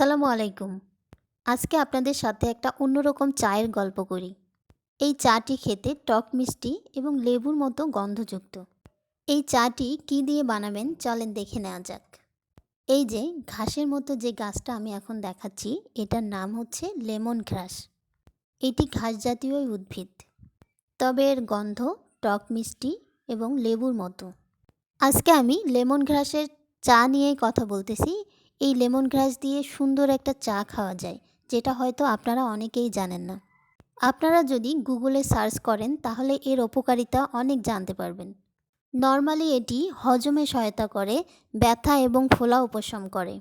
আসসালামু আলাইকুম। আজকে আপনাদের সাথে একটা অন্যরকম চায়ের গল্প করি। এই চাটি খেতে টক মিষ্টি এবং লেবুর মতো গন্ধযুক্ত। এই চাটি কি দিয়ে বানাবেন চলেন দেখে নেওয়া যাক। এই যে ঘাসের মতো যে গাছটা আমি এখন দেখাচ্ছি, এটার নাম হচ্ছে লেমন ঘাস। এটি ঘাস জাতীয় উদ্ভিদ। তবে এর গন্ধ টক মিষ্টি এবং লেবুর মতো। আজকে আমি লেমন ঘাসের চা নিয়েই কথা বলতেছি। এই লেমন গ্রাস দিয়ে সুন্দর একটা চা খাওয়া যায়, যেটা হয়তো আপনারা অনেকেই জানেন না। আপনারা যদি গুগলে সার্চ করেন, তাহলে এর উপকারিতা অনেক জানতে পারবেন। নর্মালি এটি হজমে সহায়তা করে, ব্যথা এবং ফোলা উপশম করে।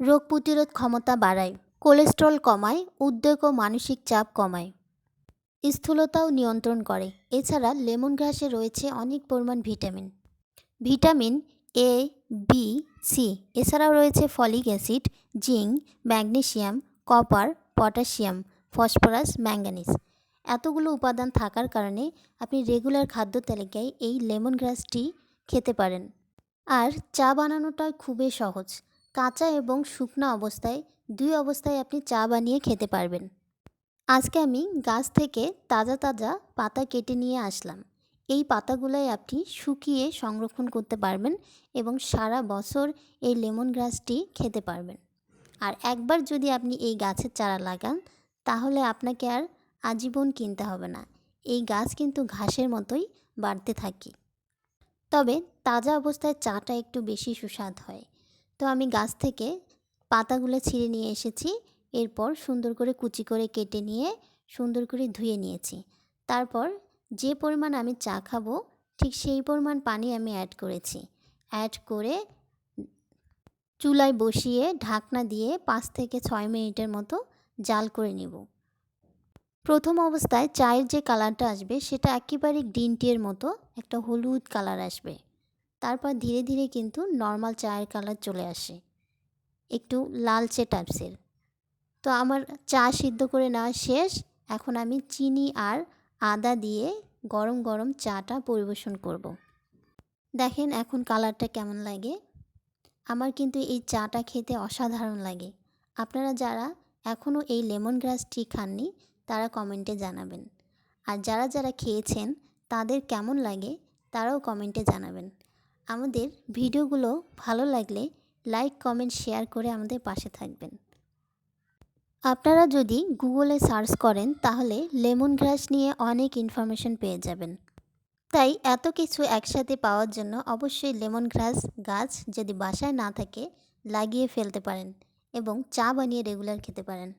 রোগ প্রতিরোধ ক্ষমতা বাড়ায়, কোলেস্ট্রল কমায়, উদ্বেগ ও মানসিক চাপ কমায়। স্থূলতাও নিয়ন্ত্রণ করে। এছাড়া লেমন গ্রাসে রয়েছে অনেক পরিমাণ vitamin. Vitamin A B C এছাড়াও রয়েছে folic acid, zinc magnesium copper, potassium, phosphorus, manganese. এতগুলো উপাদান থাকার কারণে আপনি রেগুলার খাদ্য তালিকায় এই লেমন গ্রাসটি খেতে পারেন। আর চা বানানোটা খুবই সহজ। কাঁচা এবং শুকনো অবস্থায়, দুই অবস্থায় আপনি চা বানিয়ে খেতে পারবেন। আজকে আমি গাছ থেকে তাজা তাজা পাতা কেটে নিয়ে আসলাম। এই পাতাগুলোই আপনি শুকিয়ে সংরক্ষণ করতে পারবেন এবং সারা বছর এই লেমন গ্রাসটি খেতে পারবেন। আর একবার যদি আপনি এই গাছের চারা লাগান, তাহলে আপনাকে আর আজীবন কিনতে হবে না। এই গাছ কিন্তু ঘাসের মতোই বাড়তে থাকে। তবে তাজা অবস্থায় চাটা একটু বেশি সুস্বাদ হয়। তো আমি গাছ থেকে পাতাগুলো ছিঁড়ে নিয়ে এসেছি, এরপর সুন্দর করে কুচি করে কেটে নিয়ে সুন্দর করে ধুয়ে নিয়েছি। তারপর যে পরিমাণ আমি চা খাব, ঠিক সেই পরিমাণ পানি আমি অ্যাড করেছি। অ্যাড করে চুলায় বসিয়ে ঢাকনা দিয়ে পাঁচ থেকে ছয় মিনিটের মতো জাল করে নেব। প্রথম অবস্থায় চায়ের যে কালারটা আসবে, সেটা একেবারে গ্রিন টিয়ের মতো একটা হলুদ কালার আসবে। তারপর ধীরে ধীরে কিন্তু নর্মাল চায়ের কালার চলে আসে। একটু লালচে টাইপসের তো আমার চা সিদ্ধ করে নেওয়া শেষ। এখন আমি চিনি আর আদা দিয়ে গরম গরম চাটা পরিবেশন করব। দেখেন এখন কালারটা কেমন লাগে। আমার কিন্তু এই চাটা খেতে অসাধারণ লাগে। আপনারা যারা এখনও এই লেমন গ্রাস টি খাননি, তারা কমেন্টে জানাবেন। আর যারা যারা খেয়েছেন, তাদের কেমন লাগে, তারাও কমেন্টে জানাবেন। আমাদের ভিডিওগুলো ভালো লাগলে লাইক, কমেন্ট, শেয়ার করে আমাদের পাশে থাকবেন। আপনারা যদি গুগলে সার্চ করেন, তাহলে লেমন গ্রাস নিয়ে অনেক ইনফরমেশন পেয়ে যাবেন। তাই এত কিছু একসাথে পাওয়ার জন্য অবশ্যই লেমন গ্রাস গাছ যদি বাসায় না থাকে, লাগিয়ে ফেলতে পারেন এবং চা বানিয়ে রেগুলার খেতে পারেন।